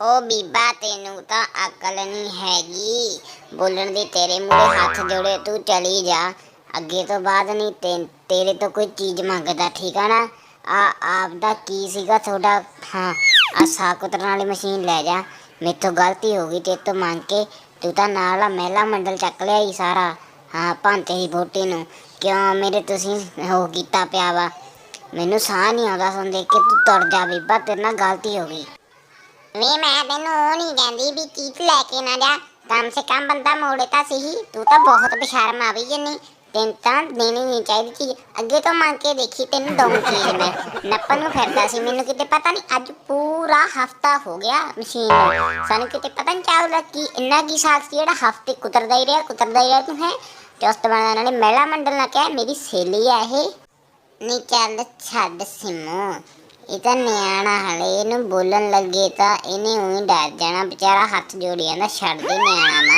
ਉਹ ਬੀਬਾ, ਤੈਨੂੰ ਤਾਂ ਅਕਲ ਨਹੀਂ ਹੈਗੀ। ਬੋਲਣ ਦੀ ਤੇਰੇ ਮੂਹਰੇ ਹੱਥ ਜੋੜੇ, ਤੂੰ ਚਲੀ ਜਾ। ਅੱਗੇ ਤੋਂ ਬਾਅਦ ਨਹੀਂ, ਤੇ- ਤੇਰੇ ਤੋਂ ਕੋਈ ਚੀਜ਼ ਮੰਗਦਾ, ਠੀਕ ਆ ਨਾ? ਆ ਆਪ ਦਾ ਕੀ ਸੀਗਾ ਤੁਹਾਡਾ? ਹਾਂ, ਆ ਸਾਕ ਵਾਲੀ ਮਸ਼ੀਨ ਲੈ ਜਾ। ਮੇਰੇ ਤੋਂ ਗਲਤੀ ਹੋ ਗਈ ਤੇ ਤੋਂ ਮੰਗ ਕੇ। ਤੂੰ ਤਾਂ ਨਾਲ ਆ, ਮਹਿਲਾ ਮੰਡਲ ਚੱਕ ਲਿਆ ਹੀ ਸਾਰਾ। ਹਾਂ ਭਾਂਤੇ ਹੀ ਬੋਟੀ ਨੂੰ। ਕਿਉਂ ਮੇਰੇ ਤੁਸੀਂ ਉਹ ਕੀਤਾ ਪਿਆ ਵਾ? ਮੈਨੂੰ ਸਾਹ ਨਹੀਂ ਆਉਂਦਾ ਸੁਣ ਦੇਖ ਕੇ ਤੂੰ ਤੁਰ ਜਾ ਬੀਬਾ, ਤੇਰੇ ਨਾਲ ਗਲਤੀ ਹੋ ਗਈ। ਵੇ ਮੈਂ ਤੈਨੂੰ ਉਹ ਨਹੀਂ ਕਹਿੰਦੀ ਵੀ ਚੀਜ਼ ਲੈ ਕੇ ਨਾ ਜਾ। ਕਮ ਸੇ ਕਮ ਬੰਦਾ ਮੋੜੇ ਤਾਂ ਸਹੀ। ਤੂੰ ਤਾਂ ਬਹੁਤ ਬਸ਼ਰਮ ਆ ਵੀ ਜੰਨੀ। ਤੈਨੂੰ ਤਾਂ ਦੇਣੀ ਨਹੀਂ ਚਾਹੀਦੀ ਚੀਜ਼। ਅੱਗੇ ਤੋਂ ਮੰਗ ਕੇ ਦੇਖੀ ਤੈਨੂੰ ਦਊਂ ਚੀਜ਼ ਮੈਂ। ਨੱਪਣ ਨੂੰ ਫਿਰਦਾ ਸੀ। ਮੈਨੂੰ ਕਿਤੇ ਪਤਾ ਨਹੀਂ ਅੱਜ ਪੂਰਾ ਹਫਤਾ ਹੋ ਗਿਆ ਮਸ਼ੀਨ ਨੂੰ। ਸਾਨੂੰ ਕਿਤੇ ਪਤਾ ਨਹੀਂ ਚੱਲਦਾ ਕਿ ਇੰਨਾ ਕੀ ਸਾਖ ਸੀ ਜਿਹੜਾ ਹਫ਼ਤੇ ਕੁਤਰਦਾ ਹੀ ਰਿਹਾ, ਕੁਤਰਦਾ ਹੀ ਰਿਹਾ ਤੂੰ ਹੈ। ਚੁਸਤ ਬਣਾਉਣ ਨਾਲੇ ਮਹਿਲਾ ਮੰਡਲ ਨਾਲ ਕਿਹਾ, ਮੇਰੀ ਸਹੇਲੀ ਆ ਇਹ। ਨੀ ਚੱਲ ਛੱਡ ਸਿਮੂ। ਇਹ ਤਾਂ ਨਿਆਣਾ ਹਲੇ ਇਹਨੂੰ ਬੋਲਣ ਲੱਗੇ ਤਾਂ ਇਹਨੇ ਉਹੀ ਡਰ ਜਾਣਾ, ਵਿਚਾਰਾ ਹੱਥ ਜੋੜੀ ਜਾਂਦਾ ਛੱਡ ਦੇ ਨਿਆਣਾ। ਨਾ